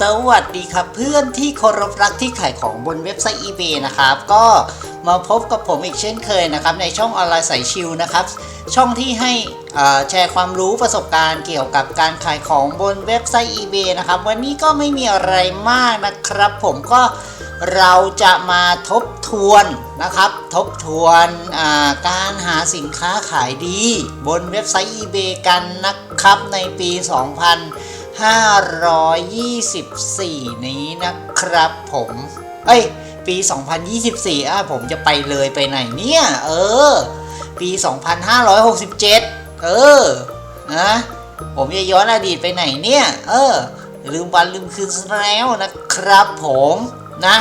สวัสดีครับเพื่อนที่เคารพรักที่ขายของบนเว็บไซต์ eBay นะครับ ก็มาพบกับผมอีกเช่นเคยนะครับ ในช่องออนไลน์สายชิลนะครับ ช่องที่ให้แชร์ความรู้ประสบการณ์เกี่ยวกับการขายของบนเว็บไซต์ eBay นะครับ วันนี้ก็ไม่มีอะไรมากนะครับ ผมก็เราจะมาทบทวนนะครับ ทบทวนการหาสินค้าขายดี บนเว็บไซต์ eBay กันนะครับในปี 2000 524 นี้นะครับผม เอ้ย ปี 2024 อะผมจะไปเลยไปไหนเนี่ย เออ ปี 2567 เออ นะ ผมจะย้อนอดีตไปไหนเนี่ย เออ ลืมวันลืมคืนแล้วนะครับผมนะ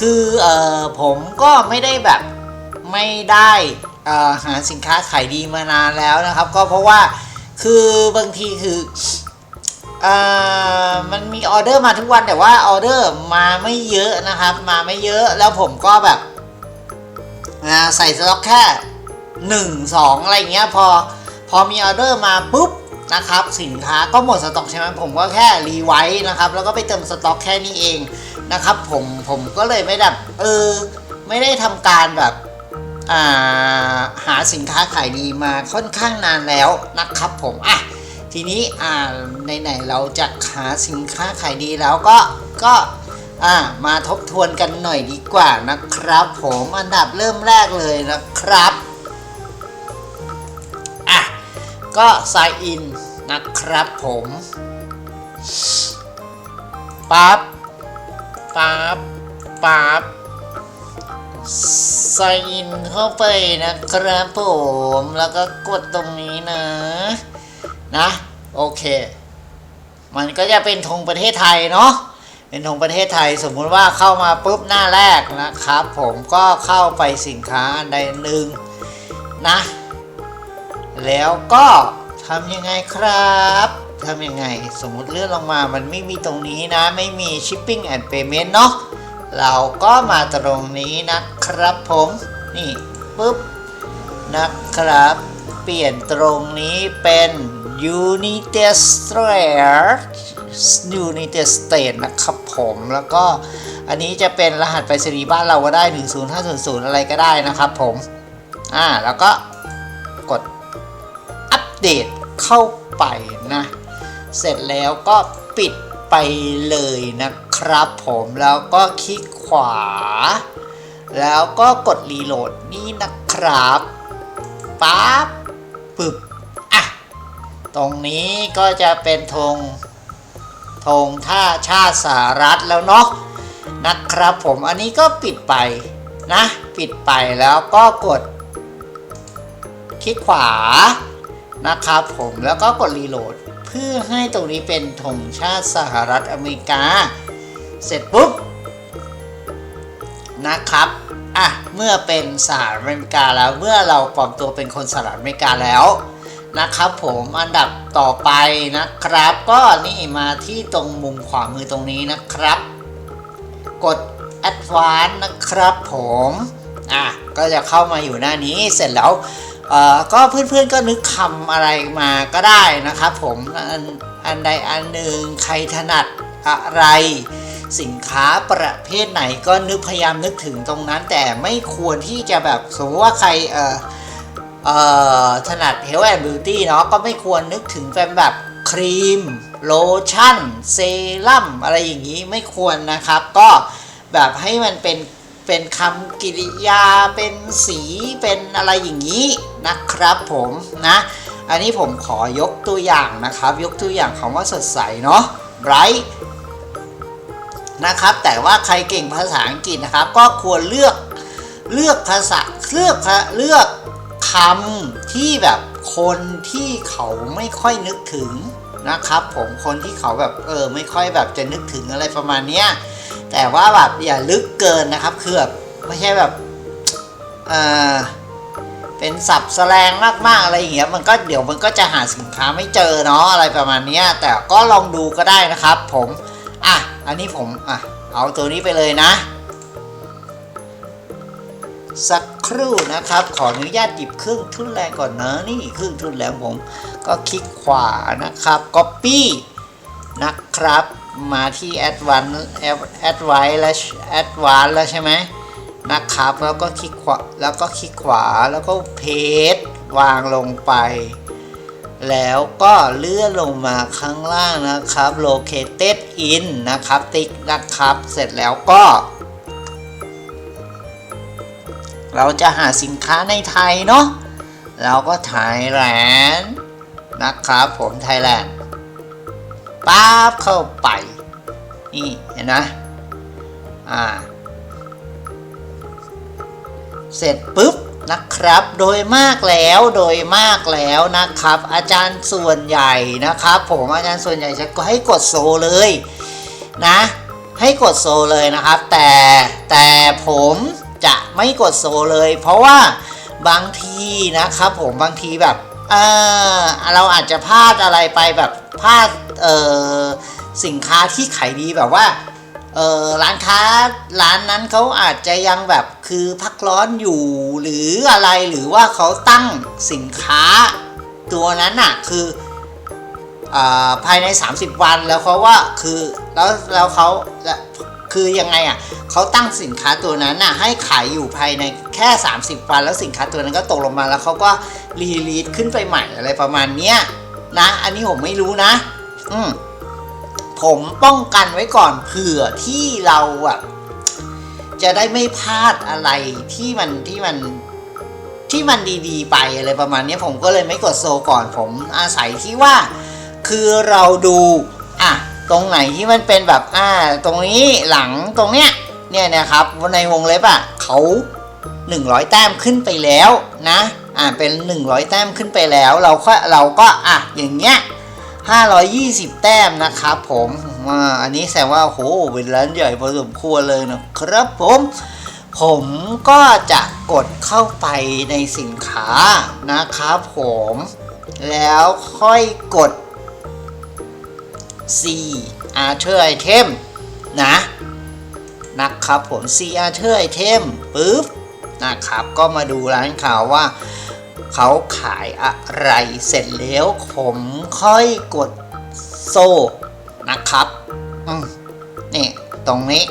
คือเอ่อผมก็ไม่ได้แบบไม่ได้หาสินค้าขายดีมานานแล้วนะครับ ก็เพราะว่าคือบางทีคือ อ่ามันมีออเดอร์มาทุกวันแต่ว่าออเดอร์มาไม่เยอะนะครับ มาไม่เยอะแล้วผมก็แบบใส่สต็อกแค่หนึ่งสองอะไรเงี้ยพอพอมีออเดอร์มาปุ๊บนะครับสินค้าก็หมดสต็อกใช่ไหมผมก็แค่รีไว้นะครับ แล้วก็ไปเติมสต็อกแค่นี้เองนะครับ ผมผมก็เลยไม่แบบเออไม่ได้ทำการแบบาหาสินค้าขายดีมาค่อนข้างนานแล้วนะครับผมอะ ทีนี้อ่าไหนๆเราจะหาสินค้าขายดีแล้วก็ก็อ่ามาทบทวนกันหน่อยดีกว่านะครับ ผมอันดับเริ่มแรกเลยนะครับอะก็ sign in นะครับผมปั๊บปั๊บปั๊บ sign in เข้าไปนะครับผมแล้วก็กดตรงนี้นะ นะโอเค มันก็จะเป็นธงประเทศไทยเนาะเป็นธงประเทศไทยสมมุติว่าเข้ามาปุ๊บหน้าแรกนะครับ ผมก็เข้าไปสินค้าอันใดหนึ่งนะ แล้วก็ทำยังไงครับทำยังไงสมมุติเลื่อนลงมามันไม่มีตรงนี้นะ ไม่มี shipping and payment เนาะเราก็มาตรงนี้นะครับผม นี่ปุ๊บนะครับ เปลี่ยนตรงนี้เป็น United States United States นะครับผมแล้วก็อันนี้จะเป็นรหัสไปรษณีย์บ้านเราก็ได้ 10500 อะไรก็ได้นะครับผมอ่าแล้วก็กดอัปเดตเข้าไปนะ เสร็จแล้วก็ปิดไปเลยนะครับผมแล้วก็คลิกขวา แล้วก็กดรีโหลดนี่นะครับปั๊บ ปึบอะ ตรงนี้ก็จะเป็นธงธงท่าชาติสหรัฐแล้วเนาะนะครับผมอันนี้ก็ปิดไปนะ ปิดไปแล้วก็กด คลิกขวานะครับผมแล้วก็กดรีโหลด เพื่อให้ตรงนี้เป็นธงชาติสหรัฐอเมริกา เสร็จปุ๊บนะครับ อะเมื่อเป็นสหรัฐอเมริกาแล้วเมื่อเราปลอมตัวเป็นคนสหรัฐอเมริกาแล้วนะครับผมอันดับต่อไปนะครับ ก็นี่มาที่ตรงมุมขวามือตรงนี้นะครับ กด Advanced นะครับผมอะก็จะเข้ามาอยู่หน้านี้เสร็จแล้วเอ่อก็เพื่อนๆก็นึกคำอะไรมาก็ได้นะครับผมอันอันใดอันหนึ่งใครถนัดอะไร สินค้าประเภทไหนก็นึกพยายามนึกถึงตรงนั้น แต่ไม่ควรที่จะแบบสมมติว่าใครเออเออถนัด Health and Beauty เนาะก็ไม่ควรนึกถึงเป็นแบบครีม โลชั่น เซรั่มอะไรอย่างนี้ไม่ควรนะครับ ก็แบบให้มันเป็นเป็นคำกริยาเป็นสีเป็นอะไรอย่างนี้นะครับผมนะ อันนี้ผมขอยกตัวอย่างนะครับ ยกตัวอย่างคำว่าสดใสเนาะ bright นะครับ แต่ว่าใครเก่งภาษาอังกฤษนะครับ ก็ควรเลือกเลือกภาษาเลือกเลือกคำที่แบบคนที่เขาไม่ค่อยนึกถึงนะครับ ผมคนที่เขาแบบเออไม่ค่อยแบบจะนึกถึงอะไรประมาณเนี้ยแต่ว่าแบบอย่าลึกเกินนะครับคือแบบไม่ใช่แบบเออเป็นสับแสลงมากๆอะไรอย่างเงี้ยมันก็เดี๋ยวมันก็จะหาสินค้าไม่เจอเนาะอะไรประมาณเนี้ยแต่ก็ลองดูก็ได้นะครับ ผมอะ อันนี้ผมอะเอาตัวนี้ไปเลยนะ สักครู่นะครับ ขออนุญาตหยิบเครื่องทุนแรงก่อนนะนี่เครื่องทุนแรงผม ก็คลิกขวานะครับ Copy นะครับ มาที่ Advanced Advanced แล้ว Advanced แล้วใช่ไหมนะครับ แล้วก็คลิกขวาแล้วก็คลิกขวาแล้วก็เพจวางลงไป แล้วก็เลื่อนลงมาข้างล่างนะครับ located in นะครับ ติ๊กนะครับ เสร็จแล้วก็ เราจะหาสินค้าในไทยเนาะเราก็ไทยแลนด์นะครับผมไทยแลนด์ป๊าบเข้าไป นี่เห็นไหมอ่า เสร็จปุ๊บ นะครับ โดยมากแล้วโดยมากแล้วนะครับ อาจารย์ส่วนใหญ่นะครับ ผมอาจารย์ส่วนใหญ่จะให้กดโซเลยนะ ให้กดโซเลยนะครับ แต่แต่ผมจะไม่กดโซเลย เพราะว่าบางทีนะครับ ผมบางทีแบบเออเราอาจจะพลาดอะไรไปแบบพลาดเออสินค้าที่ขายดีแบบว่า เออร้านค้าร้านนั้นเขาอาจจะยังแบบคือพักร้อนอยู่หรืออะไรหรือว่าเขาตั้งสินค้า ตัวนั้นอะคืออาภายใน 30 วันแล้วเขาว่าคือแล้วแล้วเขาคือยังไงอะเขาตั้งสินค้าตัวนั้นน่ะให้ขายอยู่ภายในแค่ 30 วัน แล้วสินค้าตัวนั้นก็ตกลงมาแล้วเขาก็รีลีดขึ้นไปใหม่อะไรประมาณเนี้ยนะ อันนี้ผมไม่รู้นะ อืม ผมป้องกันไว้ก่อนเผื่อที่เราอะจะได้ไม่พลาดอะไรที่มันที่มันที่มันดีๆ ไปอะไรประมาณนี้ผมก็เลยไม่กดโซก่อนผมอาศัยที่ว่า คือเราดูอะตรงไหนที่มันเป็นแบบอ่าตรงนี้หลังตรงเนี้ยเนี่ยนะครับในวงเล็บอะเขา100 แต้มขึ้นไปแล้วนะอ่าเป็น 100 แต้มขึ้นไปแล้ว เราก็เราก็อะอย่างเงี้ย 520 แต้มนะครับผมอ่าอันนี้แสดงว่าโหเป็นร้านใหญ่พอสมควรเลยนะครับผมผมก็จะกดเข้าไปในสินค้านะครับผม แล้วค่อยกด C Archer Item นะนะครับผม C Archer Item ปึ๊บนะครับก็มาดูร้านข่าวว่า เขาขายอะไรเสร็จแล้วผมค่อยกดโซ่นะครับอืมนี่ตรงนี้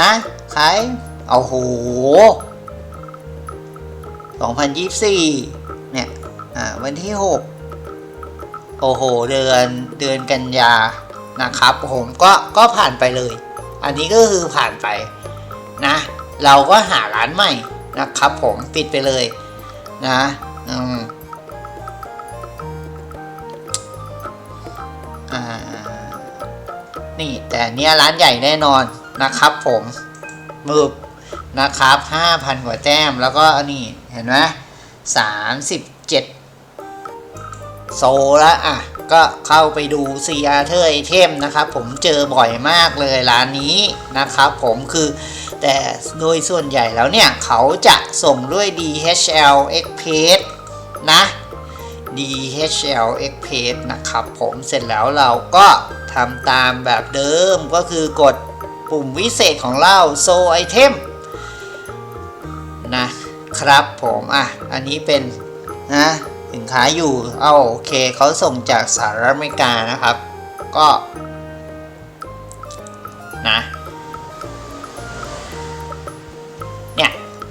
นะขายเอาโห2024 เนี่ย อ่า วันที่ 6 โอ้โห เดือน เดือนกันยา นะครับ ผม ก็ ก็ผ่านไปเลย อันนี้ก็คือผ่านไป นะ เราก็หาร้านใหม่ นะครับ ผม ปิดไปเลย นะอืมนี่แต่เนี้ยร้านใหญ่แน่นอนนะครับผมมืบนะครับ5,000กว่าแต้มแล้วก็อันนี้เห็นไหม37โซแล้วอะ ก็เข้าไปดู c r เทอร์ไอเทมนะครับ ผมเจอบ่อยมากเลยร้านนี้นะครับผมคือ แต่โดยส่วนใหญ่แล้วเนี่ย เขาจะส่งด้วย DHL Express นะ DHL Express นะครับผมเสร็จแล้วเราก็ทำตามแบบเดิมก็คือกดปุ่มวิเศษของเรา So Item นะครับผมอะอันนี้เป็นนะสินค้าอยู่เอาโอเคเขาส่งจากสหรัฐอเมริกานะครับ ก็นะ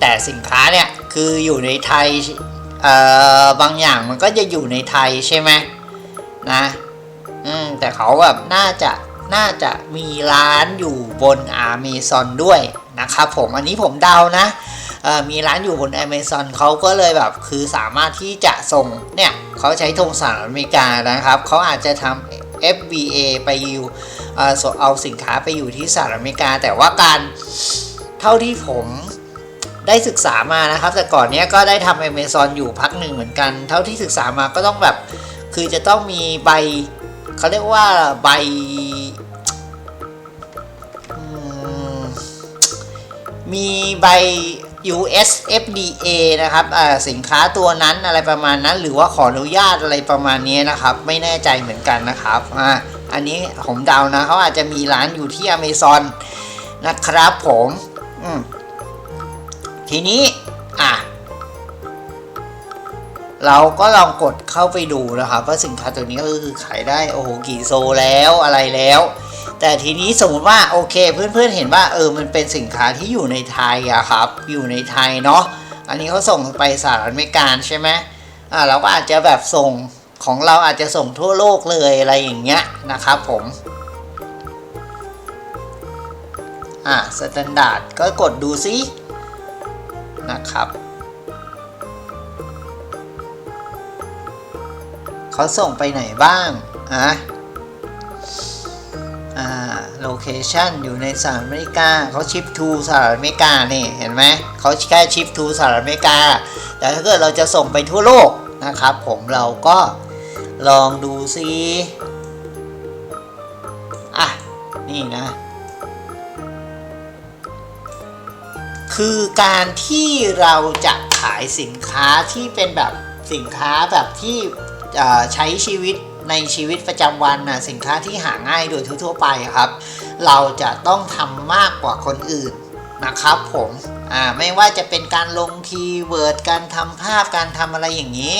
แต่สินค้าเนี่ยคืออยู่ในไทยเอ่อบางอย่างมันก็จะอยู่ในไทยใช่ไหมนะอืมแต่เขาแบบน่าจะน่าจะมีร้านอยู่บน Amazon ด้วยนะครับผมอันนี้ผมเดานะมีร้านอยู่บน Amazon เขาก็เลยแบบคือสามารถที่จะส่งเนี่ยเขาใช้ธงสหรัฐอเมริกานะครับเขาอาจจะทำ FBA ไปอยู่เอาสินค้าไปอยู่ที่สหรัฐอเมริกา แต่ว่าการเท่าที่ผม ได้ศึกษามานะครับ แต่ก่อนเนี้ยก็ได้ทำ Amazon อยู่พักหนึ่งเหมือนกัน เท่าที่ศึกษามาก็ต้องแบบ คือจะต้องมีใบเขาเรียกว่าใบมีใบ US FDA นะครับอ่าสินค้าตัวนั้นอะไรประมาณนั้น หรือว่าขออนุญาตอะไรประมาณนี้นะครับ ไม่แน่ใจเหมือนกันนะครับอ่าอันนี้ผมเดานะเขาอาจจะมีร้านอยู่ที่ Amazon นะครับผม อืม ทีนี้อะเราก็ลองกดเข้าไปดูนะครับว่าสินค้าตัวนี้ก็คือขายได้โอ้โหกี่โซแล้วอะไรแล้ว แต่ทีนี้สมมติว่าโอเคเพื่อนๆเห็นว่าเออมันเป็นสินค้าที่อยู่ในไทยอะครับ อยู่ในไทยเนาะอันนี้เขาส่งไปสหรัฐอเมริกาใช่ไหมอ่าเราก็อาจจะแบบส่งของเราอาจจะส่งทั่วโลกเลยอะไรอย่างเงี้ยนะครับผมอ่าสแตนดาร์ดก็กดดูซิ นะครับ เขาส่งไปไหนบ้างอะอ่าโลเคชันอยู่ในสหรัฐอเมริกาเขาชิปทูสหรัฐอเมริกานี่เห็นไหมเขาแค่ชิปทูสหรัฐอเมริกา แต่ถ้าเกิดเราจะส่งไปทั่วโลกนะครับผมเราก็ลองดูซิอะนี่นะ คือการที่เราจะขายสินค้าที่เป็นแบบสินค้าแบบที่ใช้ชีวิตในชีวิตประจำวันนะสินค้าที่หาง่ายโดยทั่ว ๆ ไปครับ เราจะต้องทำมากกว่าคนอื่นนะครับผมไม่ว่าจะเป็นการลงคีย์เวิร์ดการทำภาพการทำอะไรอย่างนี้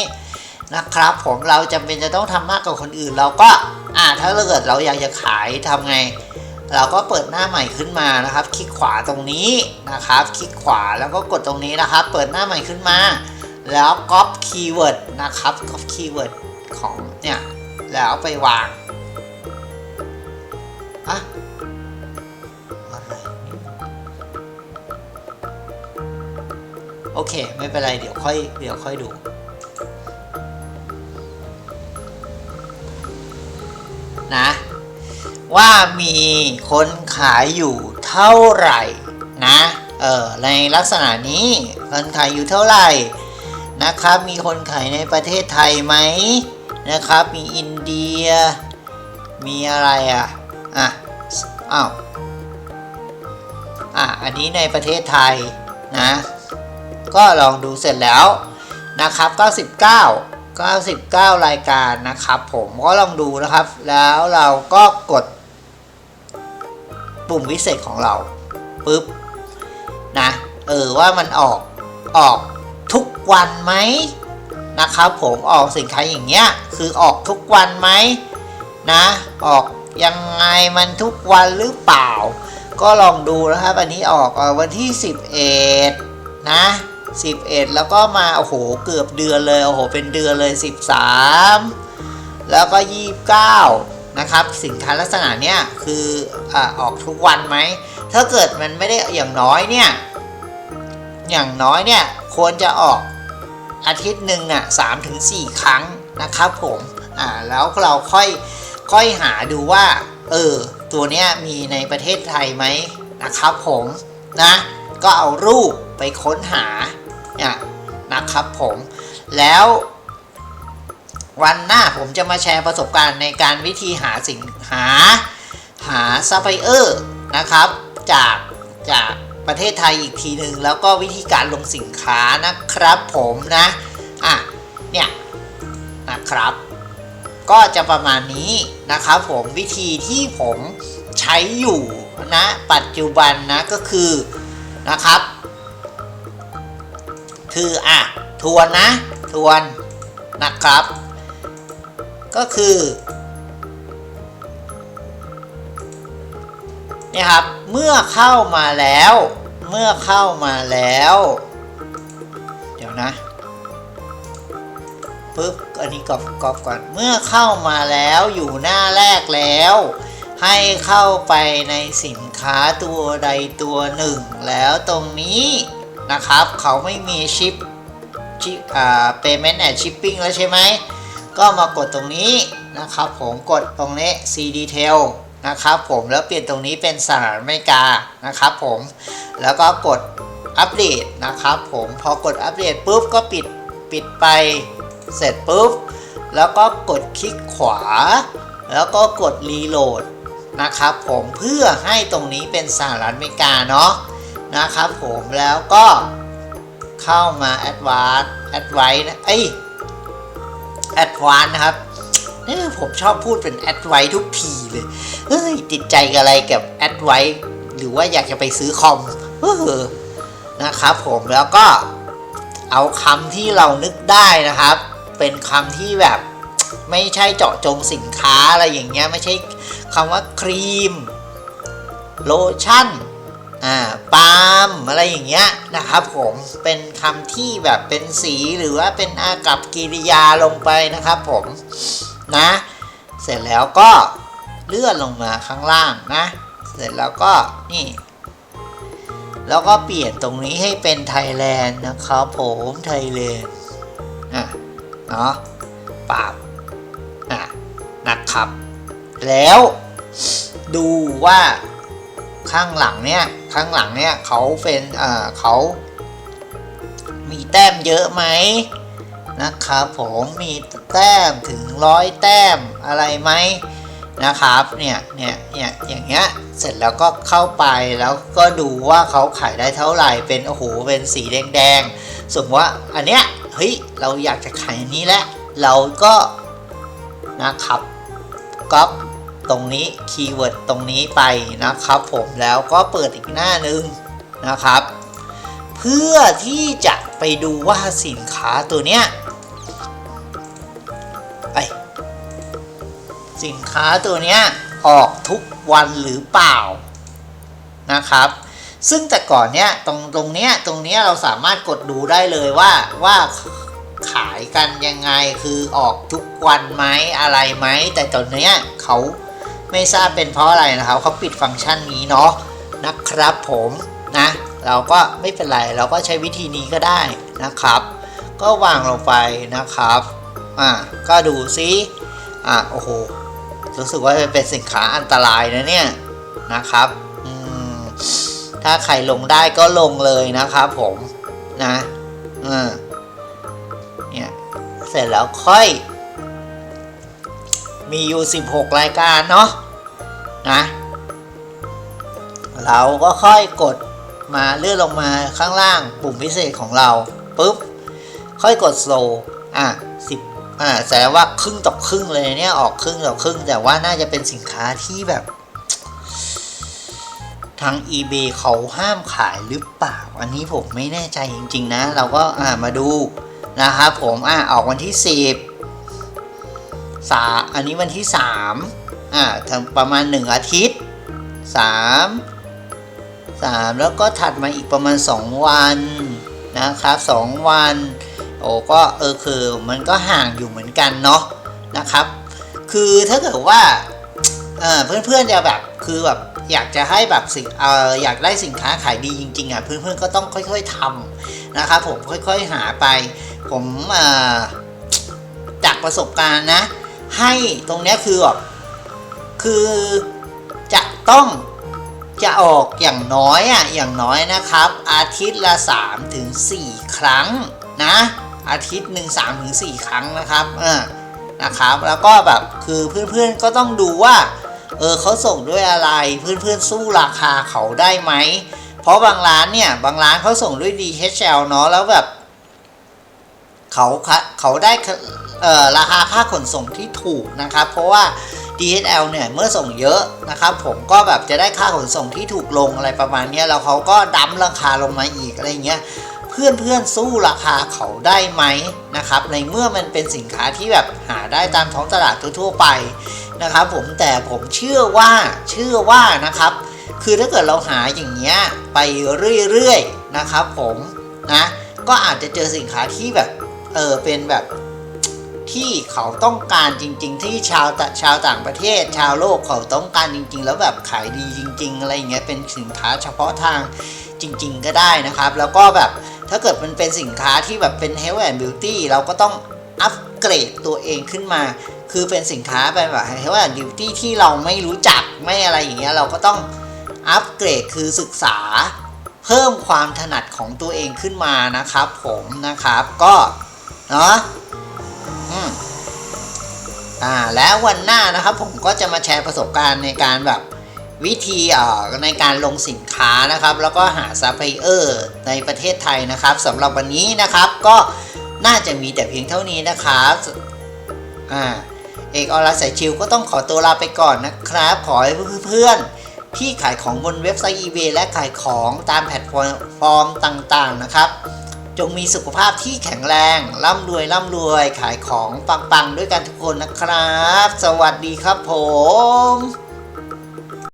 นะครับผมเราจำเป็นจะต้องทำมากกว่าคนอื่น เราก็อ่าถ้าเกิดเราอยากจะขายทำไง เราก็เปิดหน้าใหม่ขึ้นมานะครับ คลิกขวาตรงนี้นะครับ คลิกขวาแล้วก็กดตรงนี้นะครับ เปิดหน้าใหม่ขึ้นมา แล้วก๊อปคีย์เวิร์ดนะครับก๊อปคีย์เวิร์ดของเนี่ยแล้วเอาไปวางอะอะไรโอเค ไม่เป็นไร เดี๋ยวค่อย เดี๋ยวค่อยดู นะ ว่ามีคนขายอยู่เท่าไหร่นะเออในลักษณะนี้คนขายอยู่เท่าไหร่นะครับ มีคนขายในประเทศไทยไหมนะครับ มีอินเดีย มีอะไรอะอะอ้าวอะอันนี้ในประเทศไทยนะก็ลองดูเสร็จแล้วนะครับ 99 99 รายการนะครับ ผมก็ลองดูนะครับ แล้วเราก็กด ปุ่มวิเศษของเราปุ๊บนะเออว่ามันออกออกทุกวันไหมนะครับผมออกสินค้าอย่างเงี้ยคือออกทุกวันไหมนะออกยังไงมันทุกวันหรือเปล่า ก็ลองดูนะครับอันนี้ออกวันที่ 11 นะ 11 แล้วก็มาโอ้โหเกือบเดือนเลยโอ้โหเป็นเดือนเลย 13 แล้วก็ 29 นะครับ สินค้าลักษณะเนี้ยคืออออกทุกวันไหม ถ้าเกิดมันไม่ได้อย่างน้อยเนี่ย อย่างน้อยเนี่ยควรจะออกอาทิตย์หนึ่งน่ะสามถึงสี่ครั้งนะครับผมอ่าแล้วเราค่อยค่อยหาดูว่าเออตัวเนี้ยมีในประเทศไทยไหมนะครับผมนะก็เอารูปไปค้นหาเนี่ยนะครับผมแล้ว วันหน้าผมจะมาแชร์ประสบการณ์ในการวิธีหาสินหาหาซัพพลายเออร์นะครับ จากจากประเทศไทยอีกทีหนึ่งแล้วก็วิธีการลงสินค้านะครับผมนะอะเนี่ยนะครับ ก็จะประมาณนี้นะครับผมวิธีที่ผมใช้อยู่นะปัจจุบันนะก็คือนะครับ คืออะทวนนะทวนนะครับ ก็คือเนี่ยครับ เมื่อเข้ามาแล้ว เมื่อเข้ามาแล้ว เดี๋ยวนะปึ๊บอันนี้กรอบกรอบก่อน เมื่อเข้ามาแล้วอยู่หน้าแรกแล้ว ให้เข้าไปในสินค้าตัวใดตัวหนึ่ง แล้วตรงนี้นะครับ เขาไม่มีชิปชิปอ่า payment and shipping แล้วใช่ไหม ก็มากดตรงนี้นะครับผมกดตรงนี้ C detail นะครับผมแล้วเปลี่ยนตรงนี้เป็นสหรัฐอเมริกานะครับผมแล้วก็กดอัปเดตนะครับผมพอกดอัปเดตปุ๊บก็ปิดปิดไปเสร็จปุ๊บแล้วก็กดคลิกขวา แล้วก็กดรีโหลดนะครับผมเพื่อให้ตรงนี้เป็นสหรัฐอเมริกาเนาะนะครับผมแล้วก็เข้ามา Advanced Advanced นะเอ้ย Advanced นะครับเออผมชอบพูดเป็นแอดไว้ทุกทีเลยเฮ้ยติดใจกับอะไรกับแอดไว้หรือว่าอยากจะไปซื้อคอมเออนะครับผมแล้วก็เอาคำที่เรานึกได้นะครับ เป็นคำที่แบบไม่ใช่เจาะจงสินค้าอะไรอย่างเงี้ยไม่ใช่คำว่าครีม โลชั่น อ่าปาล์มอะไรอย่างเงี้ยนะครับผมเป็นคำที่แบบเป็นสีหรือว่าเป็นอากับกิริยาลงไปนะครับผมนะ เสร็จแล้วก็เลื่อนลงมาข้างล่างนะ เสร็จแล้วก็นี่ แล้วก็เปลี่ยนตรงนี้ให้เป็นไทยแลนด์นะครับผมไทยแลนด์อะเนาะปาบอะนะครับ แล้วดูว่า ข้างหลังเนี่ยข้างหลังเนี่ยเขาเป็นเอ่อเขามีแต้มเยอะไหมนะครับผมมีแต้มถึงร้อยแต้มอะไรไหมนะครับเนี่ยเนี่ยเนี่ยอย่างเงี้ยเสร็จแล้วก็เข้าไปแล้วก็ดูว่าเขาขายได้เท่าไหร่เป็นโอ้โหเป็นสีแดงๆสมมติว่าอันเนี้ยเฮ้ยเราอยากจะขายอันนี้แหละเราก็นะครับก๊อป ตรงนี้คีย์เวิร์ดตรงนี้ไปนะครับผมแล้วก็เปิดอีกหน้าหนึ่งนะครับ เพื่อที่จะไปดูว่าสินค้าตัวเนี้ยไอสินค้าตัวเนี้ยออกทุกวันหรือเปล่านะครับ ซึ่งแต่ก่อนเนี้ยตรงตรงเนี้ยตรงเนี้ยเราสามารถกดดูได้เลยว่าว่าขายกันยังไงคือออกทุกวันไหมอะไรไหมแต่ตอนเนี้ยเขา ไม่ทราบเป็นเพราะอะไรนะครับเขาปิดฟังก์ชันนี้เนาะนะครับผมนะเราก็ไม่เป็นไรเราก็ใช้วิธีนี้ก็ได้นะครับ ก็วางลงไปนะครับอ่าก็ดูซิอ่าโอ้โหรู้สึกว่าจะเป็นสินค้าอันตรายนะเนี่ยนะครับอืมถ้าใครลงได้ก็ลงเลยนะครับผมนะอืมเนี่ยเสร็จแล้วค่อยมีอยู่ 16 รายการเนาะ นะ เราก็ค่อยกดมาเลื่อนลงมาข้างล่างปุ่มพิเศษของเราปุ๊บ ค่อยกดโซอะสิบอ่าแสดงว่าครึ่งต่อครึ่งเลยเนี่ยออกครึ่งต่อครึ่ง แต่ว่าน่าจะเป็นสินค้าที่แบบ ทาง eBay เขาห้ามขายหรือเปล่า อันนี้ผมไม่แน่ใจจริง ๆ นะ เราก็อ่ามาดูนะครับผมอ่าออกวันที่ 10สาอันนี้วันที่ 3 อ่าทำประมาณ 1 อาทิตย์ 3 3 แล้วก็ถัดมาอีกประมาณ 2 วันนะครับ 2 วัน โอ้ก็เออคือมันก็ห่างอยู่เหมือนกันเนาะนะครับ คือถ้าเกิดว่าเออเพื่อนๆจะแบบคือแบบอยากจะให้แบบสินเอออยากได้สินค้าขายดีจริง ๆอะเพื่อนๆก็ต้องค่อย ๆทำนะครับผมค่อยๆหาไป ผมเออจากประสบการณ์นะ ให้ตรงนี้คือแบบ คือจะต้องจะออกอย่างน้อยอะอย่างน้อยนะครับ อาทิตย์ละ3ถึง4ครั้งนะอาทิตย์หนึ่งสามถึงสี่ครั้งนะครับเออนะครับแล้วก็แบบคือเพื่อนๆก็ต้องดูว่าเออเขาส่งด้วยอะไรเพื่อนๆสู้ราคาเขาได้ไหมเพราะบางร้านเนี่ยบางร้านเขาส่งด้วย DHL เนาะแล้วแบบเขาเขาได้เอ่อราคาค่าขนส่งที่ถูกนะครับ เพราะว่า DHL เนี่ยเมื่อส่งเยอะนะครับผมก็แบบจะได้ค่าขนส่งที่ถูกลงอะไรประมาณนี้แล้วเขาก็ดั้มราคาลงมาอีกอะไรเงี้ยเพื่อนเพื่อนสู้ราคาเขาได้ไหมนะครับในเมื่อมันเป็นสินค้าที่แบบหาได้ตามท้องตลาดทั่วๆไปนะครับผมแต่ผมเชื่อว่าเชื่อว่านะครับ คือถ้าเกิดเราหาอย่างเงี้ยไปเรื่อยๆนะครับผมนะก็อาจจะเจอสินค้าที่แบบเออเป็นแบบ ที่เขาต้องการจริง ๆ ที่ชาวตะชาวต่างประเทศ ชาวโลกเขาต้องการจริง ๆ แล้วแบบขายดีจริง ๆ อะไรอย่างเงี้ยเป็นสินค้าเฉพาะทางจริง ๆ ก็ได้นะครับ แล้วก็แบบถ้าเกิดมันเป็นสินค้าที่แบบเป็น health and beauty เราก็ต้องอัปเกรดตัวเองขึ้นมา คือเป็นสินค้าเป็นแบบ health and beauty ที่เราไม่รู้จักไม่อะไรอย่างเงี้ยเราก็ต้องอัปเกรดคือศึกษาเพิ่มความถนัดของตัวเองขึ้นมานะครับผมนะครับก็เนาะ อ่าแล้ววันหน้านะครับผมก็จะมาแชร์ประสบการณ์ในการแบบวิธีในการลงสินค้านะครับ แล้วก็หาซัพพลายเออร์ในประเทศไทยนะครับสำหรับวันนี้นะครับก็น่าจะมีแต่เพียงเท่านี้นะครับอ่าเอกออนไลน์สายชิวก็ต้องขอตัวลาไปก่อนนะครับ ขอให้เพื่อนๆที่ขายของบนเว็บไซต์ eBay และขายของตามแพลตฟอร์มต่างๆนะครับ จงมีสุขภาพที่แข็งแรง ร่ำรวยร่ำรวยขายของปังๆ ด้วยกันทุกคนนะครับ สวัสดีครับผม